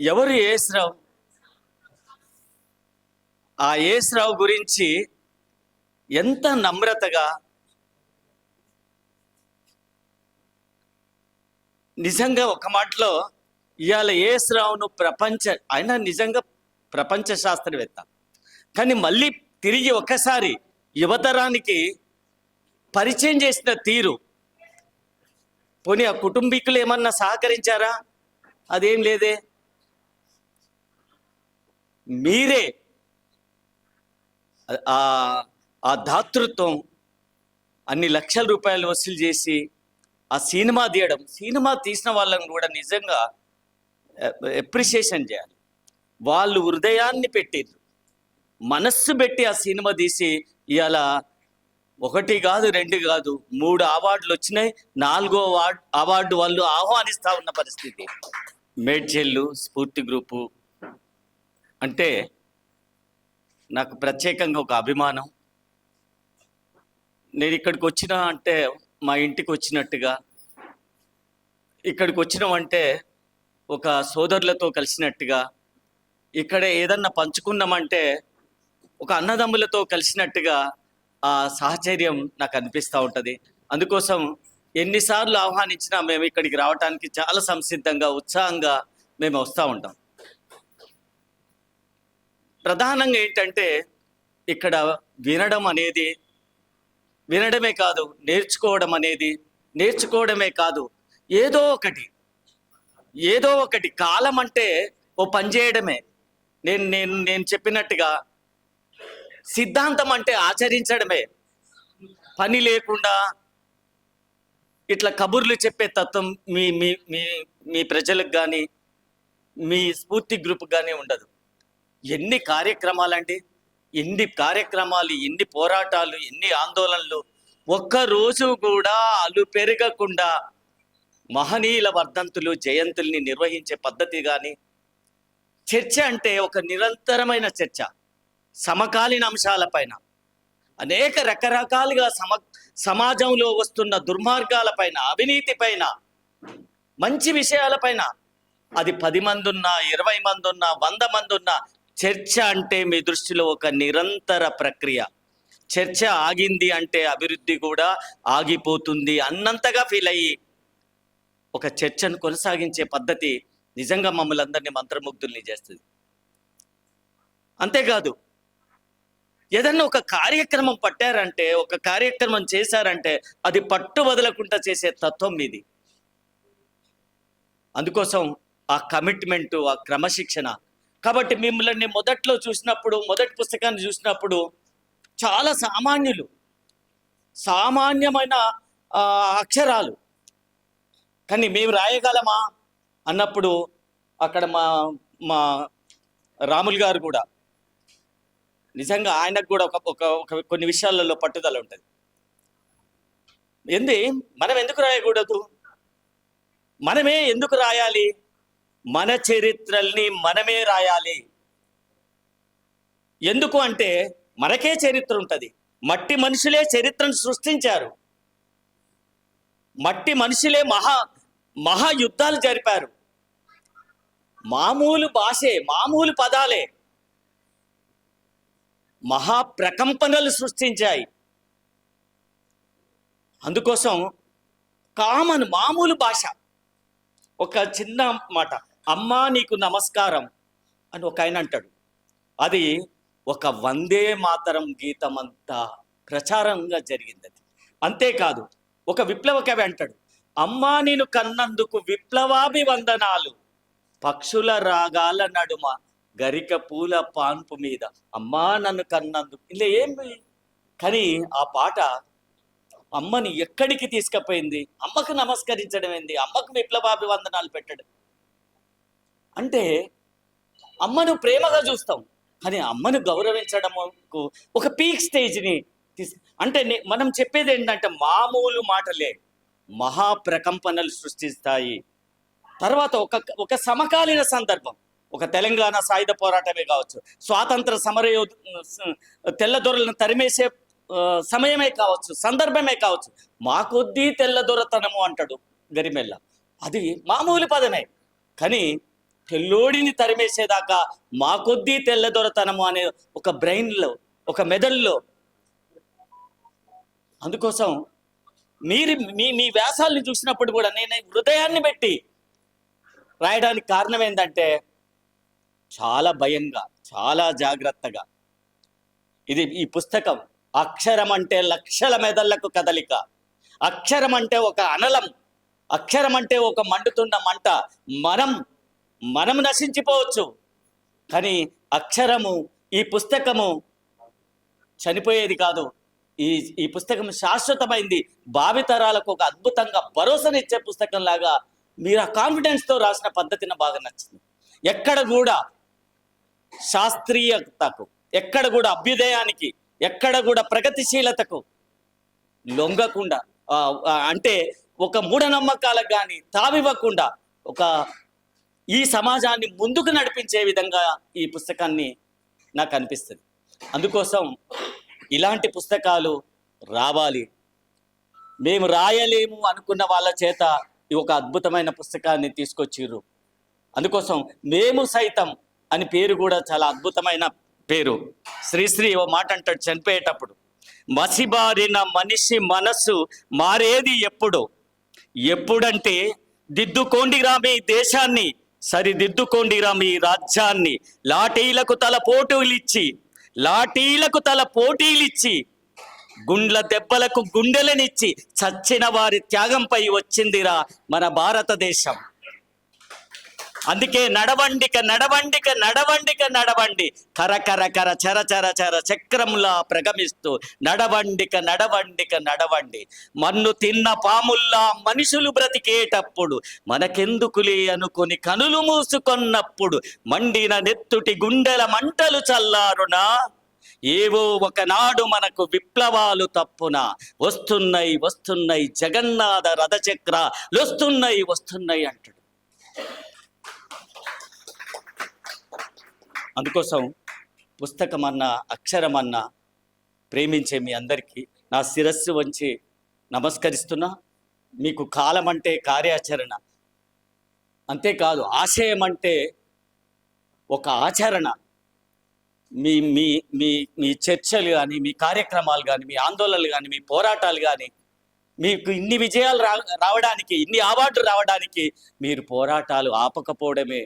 ఎవరు యేసురావు ఆ యేసురావు గురించి ఎంత నమ్రతగా నిజంగా ఒక మాటలో ఇవాళ యేసురావును ప్రపంచ ఆయన నిజంగా ప్రపంచ శాస్త్రవేత్త. కానీ మళ్ళీ తిరిగి ఒక్కసారి యువతరానికి పరిచయం చేసిన తీరు. పోనీ ఆ కుటుంబీకులు ఏమన్నా సహకరించారా? అదేం లేదే. మీరే ఆ దాతృత్వం అన్ని లక్షల రూపాయలు వసూలు చేసి ఆ సినిమా తీయడం సినిమా తీసిన వాళ్ళని కూడా నిజంగా ఎప్రిషియేషన్ చేయాలి. వాళ్ళు హృదయాన్ని పెట్టారు మనస్సు పెట్టి ఆ సినిమా తీసి ఇవాళ ఒకటి కాదు రెండు కాదు మూడు అవార్డులు వచ్చినాయి. నాలుగో అవార్డు అవార్డు వాళ్ళు ఆహ్వానిస్తా ఉన్న పరిస్థితి. మేడ్చెల్లు స్ఫూర్తి గ్రూపు అంటే నాకు ప్రత్యేకంగా ఒక అభిమానం. నేను ఇక్కడికి వచ్చిన అంటే మా ఇంటికి వచ్చినట్టుగా ఇక్కడికి వచ్చినామంటే ఒక సోదరులతో కలిసినట్టుగా ఇక్కడ ఏదన్నా పంచుకున్నామంటే ఒక అన్నదమ్ములతో కలిసినట్టుగా ఆ సాహచర్యం నాకు అనిపిస్తూ ఉంటుంది. అందుకోసం ఎన్నిసార్లు ఆహ్వానించినా మేము ఇక్కడికి రావడానికి చాలా సంసిద్ధంగా ఉత్సాహంగా మేము వస్తూ ఉంటాం. ప్రధానంగా ఏంటంటే ఇక్కడ వినడం అనేది వినడమే కాదు నేర్చుకోవడం అనేది నేర్చుకోవడమే కాదు. ఏదో ఒకటి ఏదో ఒకటి కాలం అంటే ఓ పని చేయడమే. నేను నేను నేను చెప్పినట్టుగా సిద్ధాంతం అంటే ఆచరించడమే. పని లేకుండా ఇట్లా కబుర్లు చెప్పే తత్వం మీ మీ మీ మీ ప్రజలకు కానీ మీ స్ఫూర్తి గ్రూప్ కానీ ఉండదు. ఎన్ని కార్యక్రమాలండి ఎన్ని కార్యక్రమాలు ఎన్ని పోరాటాలు ఎన్ని ఆందోళనలు ఒక్క రోజు కూడా అలు పెరగకుండా మహనీయుల వర్ధంతులు జయంతుల్ని నిర్వహించే పద్ధతి కానీ చర్చ అంటే ఒక నిరంతరమైన చర్చ సమకాలీన అంశాలపైన అనేక రకరకాలుగా సమ సమాజంలో వస్తున్న దుర్మార్గాలపైన అవినీతి పైన మంచి విషయాలపైన అది పది మంది ఉన్నా ఇరవై మంది ఉన్నా వంద మంది ఉన్నా చర్చ అంటే మీ దృష్టిలో ఒక నిరంతర ప్రక్రియ. చర్చ ఆగింది అంటే అభివృద్ధి కూడా ఆగిపోతుంది అన్నంతగా ఫీల్ అయ్యి ఒక చర్చను కొనసాగించే పద్ధతి నిజంగా మమ్మల్ని అందరినీ మంత్రముగ్ధుల్ని చేస్తుంది. అంతేకాదు ఏదన్నా ఒక కార్యక్రమం పట్టారంటే ఒక కార్యక్రమం చేశారంటే అది పట్టు వదలకుండా చేసే తత్వం ఇది అందుకోసం ఆ కమిట్మెంటు ఆ క్రమశిక్షణ కాబట్టి మిమ్మల్ని మొదట్లో చూసినప్పుడు మొదటి పుస్తకాన్ని చూసినప్పుడు చాలా సామాన్యులు సామాన్యమైన అక్షరాలు. కానీ మేము రాయగలమా? అన్నప్పుడు అక్కడ మా మా రాములు గారు కూడా నిజంగా ఆయనకు కూడా ఒక ఒక ఒక కొన్ని విషయాలలో పట్టుదల ఉంటుంది. ఎందు మనం ఎందుకు రాయకూడదు? మనమే ఎందుకు రాయాలి? మన చరిత్రల్ని మనమే రాయాలి. ఎందుకు అంటే మనకే చరిత్ర ఉంటుంది. మట్టి మనుషులే చరిత్రను సృష్టించారు. మట్టి మనుషులే మహా మహా యుద్ధాలు జరిపారు. మామూలు భాషే మామూలు పదాలే. మహా ప్రకంపనలు సృష్టించాయి. అందుకోసం కామన్ మామూలు భాష. ఒక చిన్న మాట. అమ్మా నీకు నమస్కారం అని ఒక ఆయన అంటాడు. అది ఒక వందే మాతరం గీతం అంతా ప్రచారంగా జరిగింది అది. అంతేకాదు ఒక విప్లవ కవి అంటాడు అమ్మా నేను కన్నందుకు విప్లవాభివందనాలు. పక్షుల రాగాల నడుమ గరిక పూల పాన్పు మీద. అమ్మా నన్ను కన్నందుకు. ఇలా ఏమి? కానీ ఆ పాట అమ్మని ఎక్కడికి తీసుకుపోయింది? అమ్మకు నమస్కరించడం ఏంది? అమ్మకు విప్లవాభివందనాలు పెట్టడం. అంటే అమ్మను ప్రేమగా చూస్తాం. కానీ అమ్మను గౌరవించడముకు ఒక పీక్ స్టేజ్ని తీసు అంటే నే- మనం చెప్పేది ఏంటంటే మామూలు మాటలే. మహా ప్రకంపనలు సృష్టిస్తాయి. తర్వాత ఒక ఒక సమకాలీన సందర్భం. ఒక తెలంగాణ సాయుధ పోరాటమే కావచ్చు. స్వాతంత్ర సమరయో తెల్లదొరలను తరిమేసే సమయమే కావచ్చు. సందర్భమే కావచ్చు. మా కొద్దీ తెల్లదొరతనము అంటాడు గరిమెల్ల. అది మామూలు పదమే. కానీ తెల్లోడిని తరిమేసేదాకా మా కొద్దీ తెల్లదొరతనము అనే ఒక బ్రెయిన్లో ఒక మెదడులో. అందుకోసం మీరు మీ మీ వ్యాసాలను చూసినప్పుడు కూడా నేను హృదయాన్ని పెట్టి రాయడానికి కారణం ఏంటంటే చాలా భయంగా చాలా జాగ్రత్తగా. ఇది ఈ పుస్తకం అక్షరం అంటే లక్షల మెదళ్ళకు కదలిక. అక్షరం అంటే ఒక అనలం. అక్షరం అంటే ఒక మండుతున్న మంట. మనం మనం నశించిపోవచ్చు. కానీ అక్షరము ఈ పుస్తకము చనిపోయేది కాదు. ఈ ఈ పుస్తకం శాశ్వతమైంది. భావితరాలకు ఒక అద్భుతంగా భరోసానిచ్చే పుస్తకం లాగా మీరు ఆ కాన్ఫిడెన్స్తో రాసిన పద్ధతి నాకు బాగా నచ్చింది. ఎక్కడ కూడా శాస్త్రీయతకు ఎక్కడ కూడా అభ్యుదయానికి ఎక్కడ కూడా ప్రగతిశీలతకు లొంగకుండా అంటే ఒక మూఢనమ్మకాలకు కానీ తావివ్వకుండా ఒక ఈ సమాజాన్ని ముందుకు నడిపించే విధంగా ఈ పుస్తకాన్ని నాకు అనిపిస్తుంది. అందుకోసం ఇలాంటి పుస్తకాలు రావాలి. మేము రాయలేము అనుకున్న వాళ్ళ చేత ఈ ఒక అద్భుతమైన పుస్తకాన్ని తీసుకొచ్చిర్రు. అందుకోసం మేము సైతం అని పేరు కూడా చాలా అద్భుతమైన పేరు. శ్రీశ్రీ ఓ మాట అంటాడు చనిపోయేటప్పుడు. మసిబారిన మనిషి మనస్సు మారేది ఎప్పుడు? ఎప్పుడంటే దిద్దుకోండిరా మీ దేశాన్ని సరిదిద్దుకోండిరా మీ రాజ్యాన్ని. లాఠీలకు తల పోటీలిచ్చి లాఠీలకు తల పోటీలిచ్చి గుండ్ల దెబ్బలకు గుండెలనిచ్చి చచ్చిన వారి త్యాగంపై వచ్చిందిరా మన భారతదేశం. అందుకే నడవండిక నడవండిక నడవండిక నడవండి. కర కర చర చర చర చక్రంలా ప్రగమిస్తూ నడవండిక నడవండిక నడవండి. మన్ను తిన్న పాముల్లా మనుషులు బ్రతికేటప్పుడు మనకెందుకులే అనుకుని కనులు మూసుకొన్నప్పుడు మండిన నెత్తుటి గుండెల మంటలు చల్లారునా? ఏవో ఒకనాడు మనకు విప్లవాలు తప్పున? వస్తున్నాయి వస్తున్నాయి జగన్నాథ రథచక్ర వస్తున్నాయి వస్తున్నాయి అంటాడు అందుకోసం పుస్తకమన్నా అక్షరమన్నా ప్రేమించే మీ అందరికీ నా శిరస్సు వంచి నమస్కరిస్తున్నా. మీకు కాలం అంటే కార్యాచరణ. అంతేకాదు ఆశయం అంటే ఒక ఆచరణ. మీ మీ మీ మీ చర్చలు కానీ మీ కార్యక్రమాలు కానీ మీ ఆందోళనలు కానీ మీ పోరాటాలు కానీ మీకు ఇన్ని విజయాలు రా రావడానికి ఇన్ని అవార్డులు రావడానికి మీరు పోరాటాలు ఆపకపోవడమే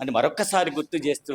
అని మరొక్కసారి గుర్తు చేస్తూ